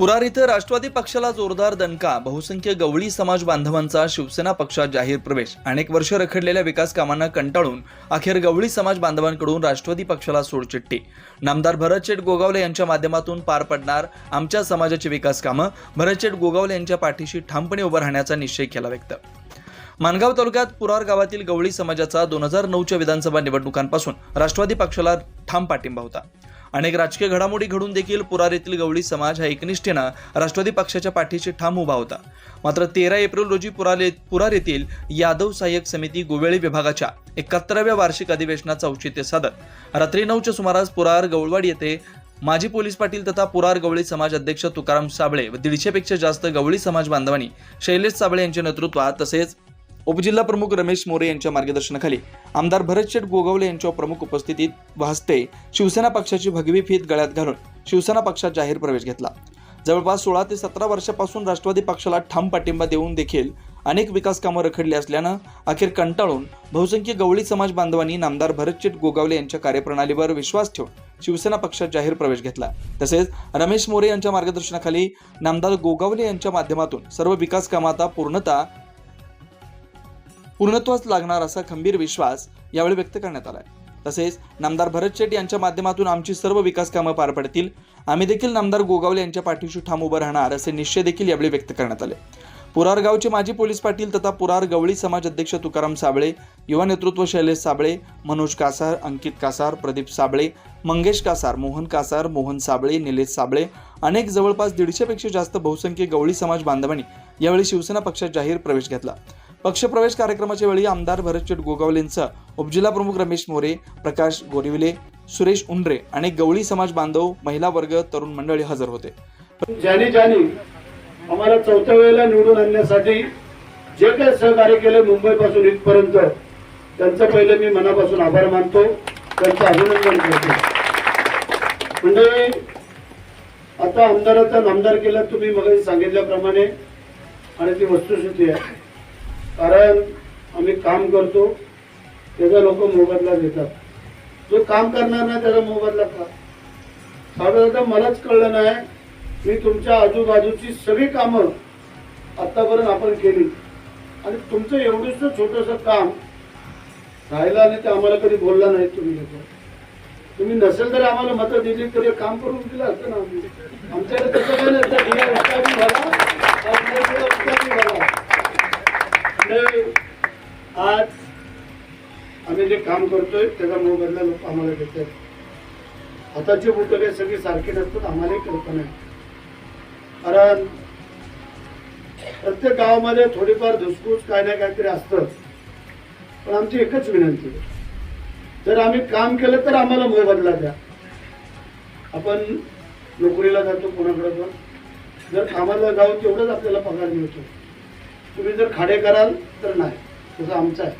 पुरार इथं राष्ट्रवादी पक्षाला जोरदार दणका बहुसंख्य गवळी समाज बांधवांचा शिवसेना पक्षात जाहीर प्रवेश अनेक वर्ष रखडलेल्या विकास कामांना कंटाळून अखेर गवळी समाज बांधवांकडून राष्ट्रवादी पक्षाला सोडचिठ्ठी. नामदार भरतशेठ गोगावले यांच्या माध्यमातून पार पडणार आमच्या समाजाची विकास कामं भरतशेठ गोगावले यांच्या पाठीशी ठामपणे उभं राहण्याचा निश्चय केला व्यक्त. मानगाव तालुक्यात पुरार गावातील गवळी समाजाचा दोन हजार नऊच्या विधानसभा निवडणुकांपासून राष्ट्रवादी पक्षाला ठाम पाठिंबा होता. अनेक राजकीय घडामोडी घडून देखील पुरार येथील गवळी समाज हा एकनिष्ठेनं राष्ट्रवादी पक्षाच्या पाठीशी ठाम उभा होता. मात्र तेरा एप्रिल रोजी पुराले पुरार येथील यादव सहाय्यक समिती गोवेळी विभागाच्या एकाहत्तराव्या वार्षिक अधिवेशनाचं औचित्य साधत. रात्री नऊच्या सुमारास पुरार गवळवाड येथे माजी पोलीस पाटील तथा पुरार गवळी समाज अध्यक्ष तुकाराम साबळे व दीडशेपेक्षा जास्त गवळी समाज बांधवांनी शैलेश साबळे यांच्या नेतृत्वात तसेच उपजिल्हा प्रमुख रमेश मोरे यांच्या मार्गदर्शनाखाली आमदार भरतशेठ गोगावले यांच्या प्रमुख उपस्थितीत वाजते शिवसेना पक्षाची भगवी फीत गळ्यात घालून शिवसेना पक्षात जाहीर प्रवेश घेतला. जवळपास सोळा ते सतरा वर्षापासून राष्ट्रवादी पक्षाला ठाम पाठिंबा देऊन देखील अनेक विकास कामं रखडली असल्यानं अखेर कंटाळून बहुसंख्य गवळी समाज बांधवांनी नामदार भरतचेट गोगावले यांच्या कार्यप्रणालीवर विश्वास ठेवून शिवसेना पक्षात जाहीर प्रवेश घेतला. तसेच रमेश मोरे यांच्या मार्गदर्शनाखाली नामदार गोगावले यांच्या माध्यमातून सर्व विकास कामं आता पूर्णतः पूर्णत्वास लागणार असा खंबीर विश्वास यावेळी व्यक्त करण्यात आलाय. तसेच नामदार भरत शेट यांच्या माध्यमातून आमची सर्व विकास कामं पार पडतील. आम्ही देखील नामदार गोगावले यांच्या पाठीशी ठाम उभं राहणार असे निश्चय देखील यावेळी व्यक्त करण्यात आले. पुरार गावचे माजी पोलीस पाटील तथा पुरार गवळी समाज अध्यक्ष तुकाराम साबळे युवा नेतृत्व शैलेश साबळे मनोज कासार अंकित कासार प्रदीप साबळे मंगेश कासार मोहन कासार मोहन साबळे निलेश साबळे अनेक जवळपास दीडशेपेक्षा जास्त बहुसंख्य गवळी समाज बांधवांनी यावेळी शिवसेना पक्षात जाहीर प्रवेश घेतला. पक्षप्रवेश कार्यक्रमाच्या वेळी आमदार भरतचेट गोगावलेंचा उपजिल्हाप्रमुख रमेश मोरे प्रकाश गोरिविले सुरेश उंड्रे आणि गवळी समाज बांधव महिला वर्ग तरुण मंडळी हजर होते. ज्याने ज्याने आम्हाला चौथ्या वेळेला निवडून आणण्यासाठी जे काही सहकार्य केले मुंबईपासून इथपर्यंत त्यांचं पहिले मी मनापासून आभार मानतो त्यांचं अभिनंदन करतो. म्हणजे आता आमदाराचा नामदार केला तुम्ही मग सांगितल्याप्रमाणे आणि ती वस्तुस्थिती आहे. कारण आम्ही काम करतो त्याचा लोक मोबदला देतात. जो काम करणार नाही त्याचा मोबदला का? साधारणतः मलाच कळलं नाही मी तुमच्या आजूबाजूची सगळी कामं आत्तापर्यंत आपण केली. आणि तुमचं एवढंच छोटंसं काम राहिलं आणि ते आम्हाला कधी बोलला नाही तुम्ही लोक. तुम्ही नसेल तरी आम्हाला मतं दिली तरी काम करून दिलं असतं ना आमच्याकडे तसं काय नसतं की हे उत्साही झाला आमच्याकडे उत्साही झाला म्हणजे आज आम्ही जे काम करतोय त्याचा मोबदला लोक आम्हाला देतात. हाताची बोटं काही सगळी सारखी नसतात आम्हालाही कल्पना आहे. कारण प्रत्येक गावामध्ये थोडीफार धुसफूस काय ना काहीतरी असतं. पण आमची एकच विनंती आहे. जर आम्ही काम केलं तर आम्हाला मोबदला द्या. आपण नोकरीला जातो कोणाकडे पण. जर कामाला जाऊन तेवढंच आपल्याला पगार मिळतो. तुम्ही जर खाडे कराल तर नाही. तसं आमचं आहे.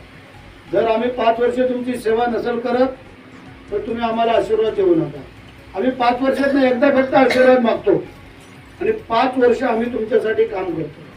जर आम्ही पाच वर्ष तुमची सेवा नसेल करत तर तुम्ही आम्हाला आशीर्वाद देऊ नका. आम्ही पाच वर्षात एकदा फक्त आशीर्वाद मागतो. आणि पाच वर्ष आम्ही तुमच्यासाठी काम करतो.